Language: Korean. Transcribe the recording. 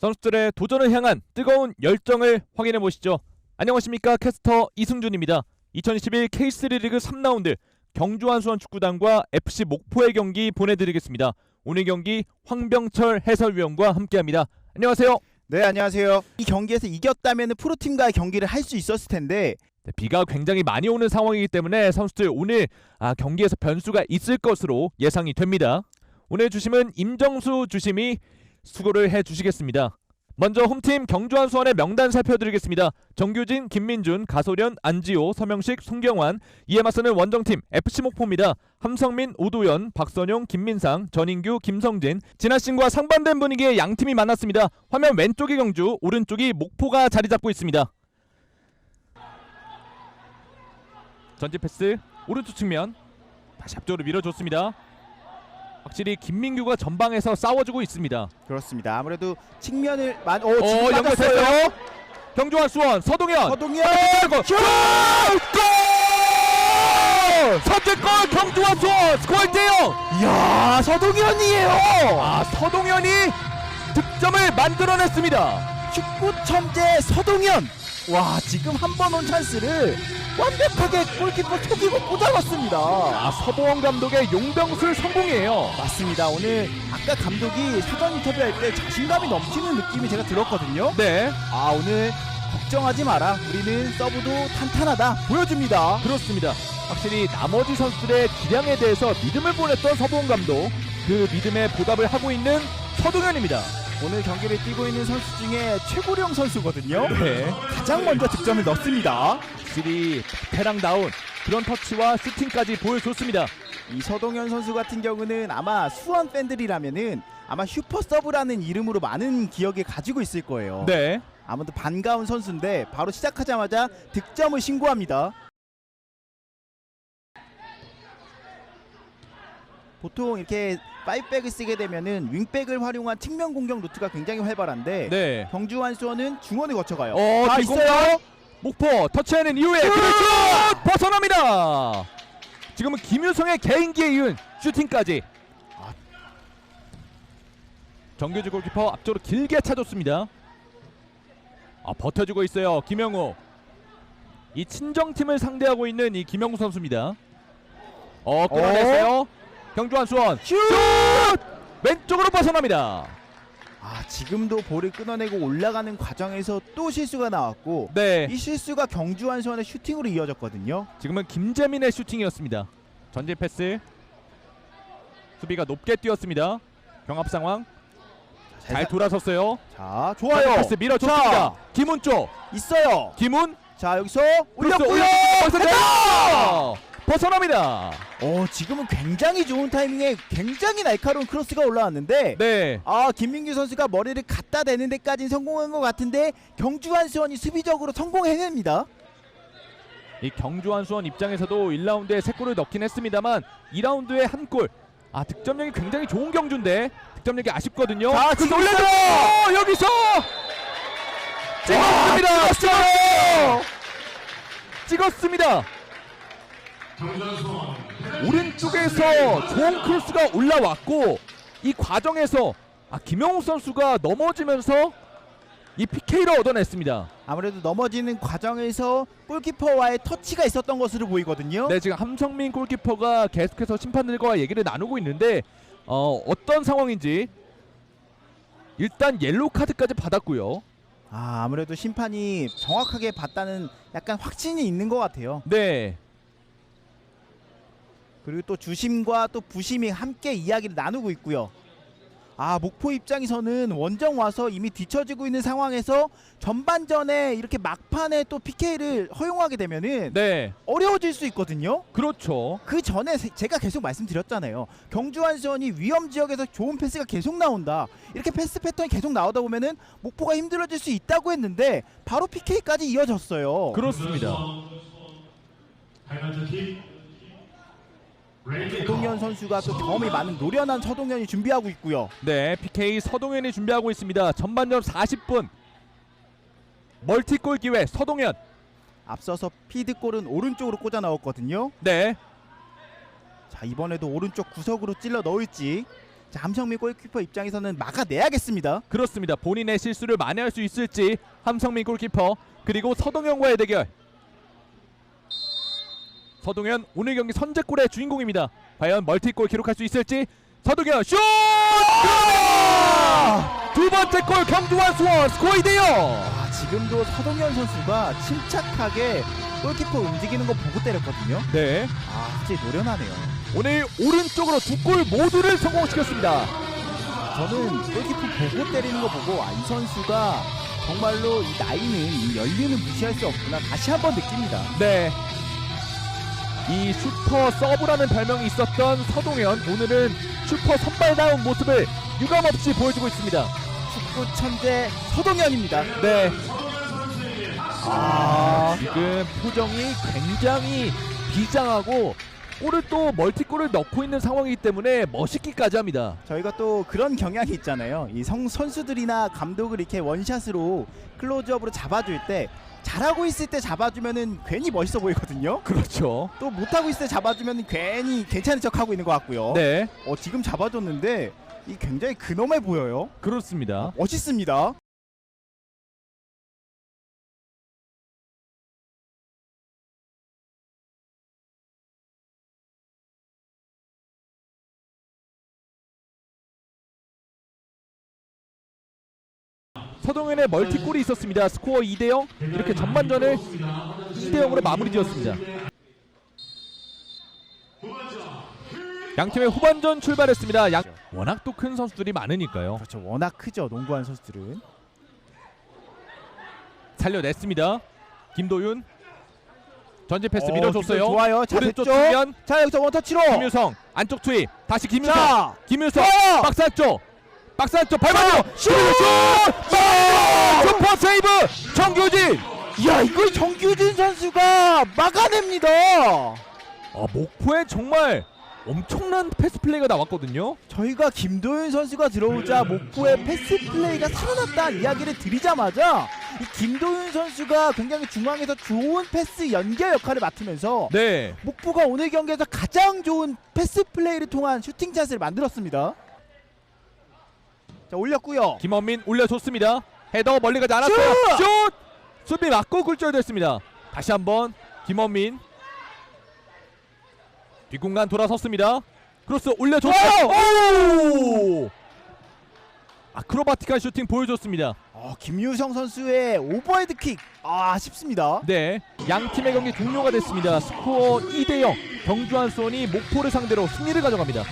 선수들의 도전을 향한 뜨거운 열정을 확인해 보시죠. 안녕하십니까 캐스터 이승준입니다. 2021 K3 리그 3라운드 경주한 수원 축구단과 FC 목포의 경기 보내드리겠습니다. 오늘 경기 황병철 해설위원과 함께합니다. 안녕하세요. 네 안녕하세요. 이 경기에서 이겼다면 프로팀과의 경기를 할 수 있었을 텐데 네, 비가 굉장히 많이 오는 상황이기 때문에 선수들 오늘 아, 경기에서 변수가 있을 것으로 예상이 됩니다. 오늘 주심은 임정수 주심이 수고를 해주시겠습니다. 먼저 홈팀 경주한 수원의 명단 살펴드리겠습니다. 정규진, 김민준, 가소련, 안지호, 서명식, 송경환 이에 맞서는 원정팀 FC 목포입니다. 함성민, 오도현, 박선용, 김민상, 전인규, 김성진 진아신과 상반된 분위기의 양 팀이 만났습니다. 화면 왼쪽이 경주, 오른쪽이 목포가 자리 잡고 있습니다. 전진 패스 오른쪽 측면 다시 앞쪽으로 밀어줬습니다. 확실히 김민규가 전방에서 싸워주고 있습니다. 그렇습니다. 아무래도 측면을 만... 오어 지금. 연결됐어요. 경주한 수원 서동현 서동현 골! 골! 선제골 경주한 수원 스코어 1대0 이야 서동현이에요. 아 서동현이 득점을 만들어냈습니다. 축구 천재 서동현. 와 지금 한 번 온 찬스를 완벽하게 골키퍼 속이고 꽂아놨습니다. 아 서보원 감독의 용병술 성공이에요. 맞습니다. 오늘 아까 감독이 사전 인터뷰할 때 자신감이 넘치는 느낌이 제가 들었거든요. 네 아 오늘 걱정하지 마라. 우리는 서브도 탄탄하다. 보여줍니다. 그렇습니다. 확실히 나머지 선수들의 기량에 대해서 믿음을 보냈던 서보원 감독 그 믿음에 보답을 하고 있는 서동현입니다. 오늘 경기를 뛰고 있는 선수 중에 최고령 선수거든요. 네. 가장 먼저 득점을 넣습니다. 확실히 베테랑다운 그런 터치와 슈팅까지 보여줬습니다. 이 서동현 선수 같은 경우는 아마 수원 팬들이라면은 아마 슈퍼 서브라는 이름으로 많은 기억에 가지고 있을 거예요. 네. 아무튼 반가운 선수인데 바로 시작하자마자 득점을 신고합니다. 보통 이렇게 파이백을 쓰게 되면은 윙백을 활용한 측면 공격 루트가 굉장히 활발한데 네. 경주한 수원은 중원을 거쳐가요. 어, 다. 있어요. 목포 터치하는 이후에 그렇죠! 벗어납니다. 지금은 김유성의 개인기에 이은 슈팅까지. 아. 정규주 골키퍼 앞쪽으로 길게 차줬습니다. 아 버텨주고 있어요 김영우. 이 친정팀을 상대하고 있는 이 김영우 선수입니다. 어 끊어냈어요. 경주한 수원 슛! 왼쪽으로 벗어납니다. 아 지금도 볼을 끊어내고 올라가는 과정에서 또 실수가 나왔고 네. 이 실수가 경주한 수원의 슈팅으로 이어졌거든요. 지금은 김재민의 슈팅이었습니다. 전진 패스. 수비가 높게 뛰었습니다. 경합 상황 잘 돌아섰어요. 자 좋아요. 패스 밀어줬습니다. 자, 김훈 쪽. 있어요. 김훈 자 여기서 올렸고요. 헤더! 벗어납니다. 어 지금은 굉장히 좋은 타이밍에 굉장히 날카로운 크로스가 올라왔는데 네. 아 김민규 선수가 머리를 갖다 대는 데까지 성공한 것 같은데 경주한 수원이 수비적으로 성공해냅니다. 이 경주한 수원 입장에서도 1라운드에 3골을 넣긴 했습니다만 2라운드에 한 골. 아 득점력이 굉장히 좋은 경주인데 득점력이 아쉽거든요. 자, 그래서 지금 올려줘! 여기서 와, 찍었습니다. 찍었습니다. 오른쪽에서 좋은 크로스가 올라왔고 이 과정에서 아, 김영욱 선수가 넘어지면서 이 PK를 얻어냈습니다. 아무래도 넘어지는 과정에서 골키퍼와의 터치가 있었던 것으로 보이거든요. 네, 지금 함성민 골키퍼가 계속해서 심판들과 얘기를 나누고 있는데 어, 어떤 상황인지 일단 옐로우 카드까지 받았고요. 아 아무래도 심판이 정확하게 봤다는 약간 확신이 있는 것 같아요. 네, 그리고 또 주심과 또 부심이 함께 이야기를 나누고 있고요. 아 목포 입장에서는 원정 와서 이미 뒤처지고 있는 상황에서 전반전에 이렇게 막판에 또 PK를 허용하게 되면은 네, 어려워질 수 있거든요. 그렇죠. 그 전에 세- 제가 계속 말씀드렸잖아요. 경주한 수원이 위험 지역에서 좋은 패스가 계속 나온다. 이렇게 패스 패턴이 계속 나오다 보면은 목포가 힘들어질 수 있다고 했는데 바로 PK까지 이어졌어요. 그렇습니다. 서동현 선수가 또 경험이 많은 노련한 서동현이 준비하고 있고요. 네, PK 서동현이 준비하고 있습니다. 전반전 40분 멀티골 기회 서동현. 앞서서 피드골은 오른쪽으로 꽂아 넣었거든요. 네, 자 이번에도 오른쪽 구석으로 찔러 넣을지 자, 함성민 골키퍼 입장에서는 막아내야겠습니다. 그렇습니다. 본인의 실수를 만회할 수 있을지 함성민 골키퍼 그리고 서동현과의 대결. 서동현 오늘 경기 선제골의 주인공입니다. 과연 멀티골 기록할 수 있을지 서동현 슛! 들어갑니다! 두 번째 골 경주원 수원 스코어 2대0. 아, 지금도 서동현 선수가 침착하게 골키퍼 움직이는 거 보고 때렸거든요. 네. 아, 확실히 노련하네요. 오늘 오른쪽으로 두 골 모두를 성공시켰습니다. 저는 골키퍼 보고 때리는 거 보고 아, 이 선수가 정말로 이 나이는 이 연륜은 무시할 수 없구나 다시 한번 느낍니다. 네. 이 슈퍼 서브라는 별명이 있었던 서동현 오늘은 슈퍼 선발다운 모습을 유감없이 보여주고 있습니다. 축구 천재 서동현입니다. 네. 아, 지금 표정이 굉장히 비장하고 골을 또 멀티골을 넣고 있는 상황이기 때문에 멋있기까지 합니다. 저희가 또 그런 경향이 있잖아요. 이 성, 선수들이나 감독을 이렇게 원샷으로 클로즈업으로 잡아줄 때 잘하고 있을 때 잡아주면은 괜히 멋있어 보이거든요. 그렇죠. 또 못하고 있을 때 잡아주면 괜히 괜찮은 척 하고 있는 것 같고요. 네. 어, 지금 잡아줬는데 이 굉장히 근엄해 보여요. 그렇습니다. 멋있습니다. 서동현의 멀티골이 있었습니다. 스코어 2대0 이렇게 전반전을 2대0으로 마무리 지었습니다. 양팀의 후반전 출발했습니다. 양... 워낙 또 큰 선수들이 많으니까요. 그렇죠. 워낙 크죠. 농구하는 선수들은. 살려냈습니다. 김도윤 전진 패스 어, 밀어줬어요. 좋아요. 자, 오른쪽? 측면 자, 여기서 원터치로. 김유성 안쪽 투입 다시 김유성 자, 김유성 어! 박스 안쪽 박스 안쪽 밟아줘 슛! 슛! 슈퍼 세이브 정규진 야, 이걸 정규진 선수가 막아냅니다. 아, 목포에 정말 엄청난 패스 플레이가 나왔거든요. 저희가 김도윤 선수가 들어오자 목포의 패스 플레이가 살아났다는 이야기를 드리자마자 이 김도윤 선수가 굉장히 중앙에서 좋은 패스 연결 역할을 맡으면서 네. 목포가 오늘 경기에서 가장 좋은 패스 플레이를 통한 슈팅 찬스를 만들었습니다. 자 올렸고요. 김원민 올려줬습니다. 헤더 멀리 가지 않았어요. 슛! 수비 맞고 굴절됐습니다. 다시 한번 김원민 뒷공간 돌아섰습니다. 크로스 올려줬어요. 오! 아크로바틱한 슈팅 보여줬습니다. 어, 김유성 선수의 오버헤드 킥. 아 아쉽습니다. 네, 양 팀의 경기 종료가 됐습니다. 스코어 2대 0. 경주한 수원이 목포를 상대로 승리를 가져갑니다.